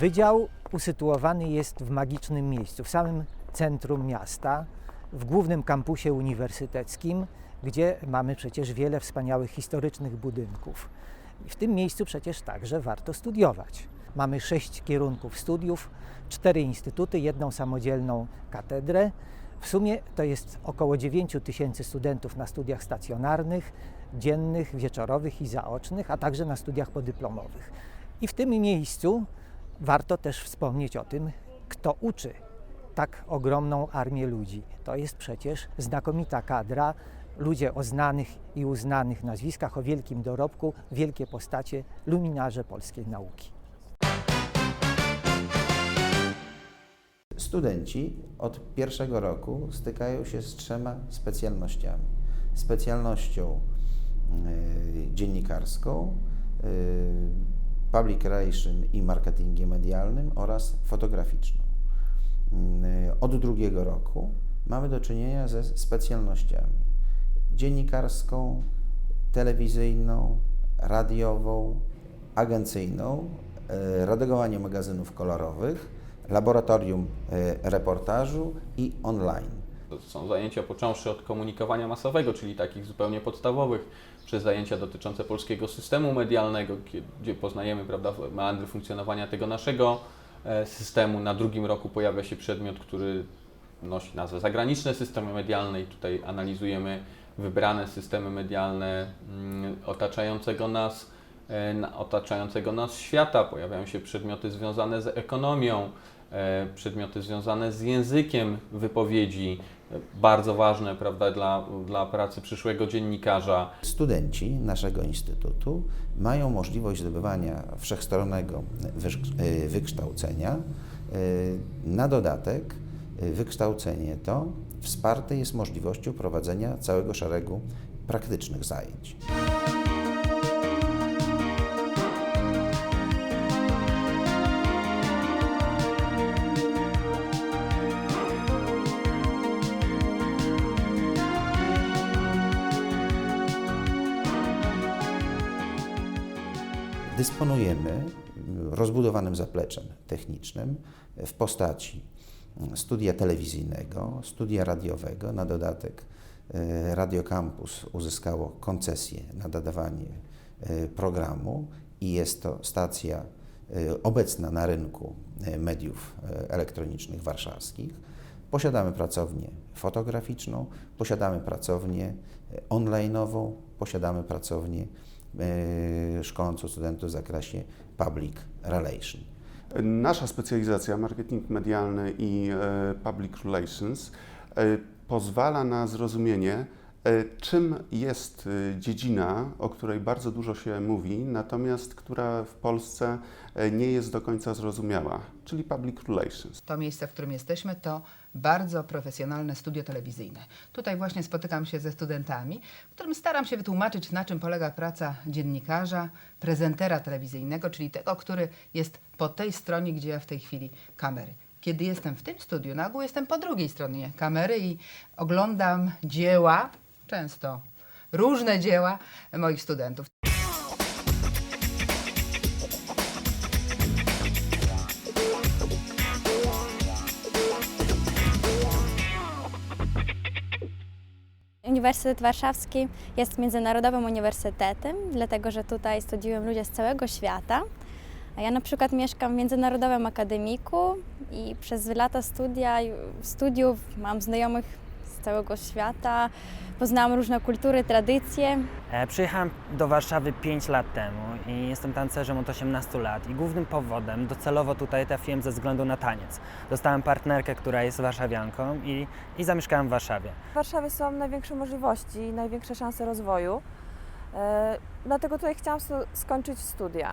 Wydział usytuowany jest w magicznym miejscu, w samym centrum miasta, w głównym kampusie uniwersyteckim, gdzie mamy przecież wiele wspaniałych historycznych budynków. I w tym miejscu przecież także warto studiować. Mamy sześć kierunków studiów, cztery instytuty, jedną samodzielną katedrę. W sumie to jest około 9 tysięcy studentów na studiach stacjonarnych, dziennych, wieczorowych i zaocznych, a także na studiach podyplomowych. I w tym miejscu warto też wspomnieć o tym, kto uczy tak ogromną armię ludzi. To jest przecież znakomita kadra, ludzie o znanych i uznanych nazwiskach, o wielkim dorobku, wielkie postacie, luminarze polskiej nauki. Studenci od pierwszego roku stykają się z trzema specjalnościami. Specjalnością y, dziennikarską, y, public relation i marketingiem medialnym oraz fotograficzną. Y, Od drugiego roku mamy do czynienia ze specjalnościami dziennikarską, telewizyjną, radiową, agencyjną, y, redagowanie magazynów kolorowych, laboratorium y, reportażu i online. Są zajęcia począwszy od komunikowania masowego, czyli takich zupełnie podstawowych, przez zajęcia dotyczące polskiego systemu medialnego, gdzie poznajemy prawda, meandry funkcjonowania tego naszego e, systemu. Na drugim roku pojawia się przedmiot, który nosi nazwę zagraniczne systemy medialne i tutaj analizujemy wybrane systemy medialne mm, otaczającego nas, na- otaczającego nas świata. Pojawiają się przedmioty związane z ekonomią, e, przedmioty związane z językiem wypowiedzi, e, bardzo ważne prawda, dla, dla pracy przyszłego dziennikarza. Studenci naszego instytutu mają możliwość zdobywania wszechstronnego wykształcenia. Na dodatek wykształcenie to wsparte jest możliwością prowadzenia całego szeregu praktycznych zajęć. Dysponujemy rozbudowanym zapleczem technicznym w postaci studia telewizyjnego, studia radiowego. Na dodatek e, Radio Campus uzyskało koncesję na nadawanie e, programu i jest to stacja e, obecna na rynku mediów elektronicznych warszawskich. Posiadamy pracownię fotograficzną, posiadamy pracownię online'ową, posiadamy pracownię szkolącą studentów w zakresie public relation. Nasza specjalizacja, marketing medialny i e, public relations, e, pozwala na zrozumienie, e, czym jest e, dziedzina, o której bardzo dużo się mówi, natomiast która w Polsce e, nie jest do końca zrozumiała, czyli public relations. To miejsce, w którym jesteśmy, to bardzo profesjonalne studio telewizyjne. Tutaj właśnie spotykam się ze studentami, którym staram się wytłumaczyć, na czym polega praca dziennikarza, prezentera telewizyjnego, czyli tego, który jest po tej stronie, gdzie ja w tej chwili kamery. Kiedy jestem w tym studiu, na ogół jestem po drugiej stronie kamery i oglądam dzieła, często różne dzieła moich studentów. Uniwersytet Warszawski jest międzynarodowym uniwersytetem, dlatego że tutaj studiują ludzie z całego świata. A ja na przykład mieszkam w Międzynarodowym Akademiku i przez lata studia, studiów mam znajomych z całego świata, poznałam różne kultury, tradycje. E, Przyjechałem do Warszawy 5 lat temu i jestem tancerzem od 18 lat. I głównym powodem docelowo tutaj trafiłem ze względu na taniec. Dostałem partnerkę, która jest warszawianką i, i zamieszkałem w Warszawie. W Warszawie są największe możliwości i największe szanse rozwoju. E, dlatego tutaj chciałam stu- skończyć studia.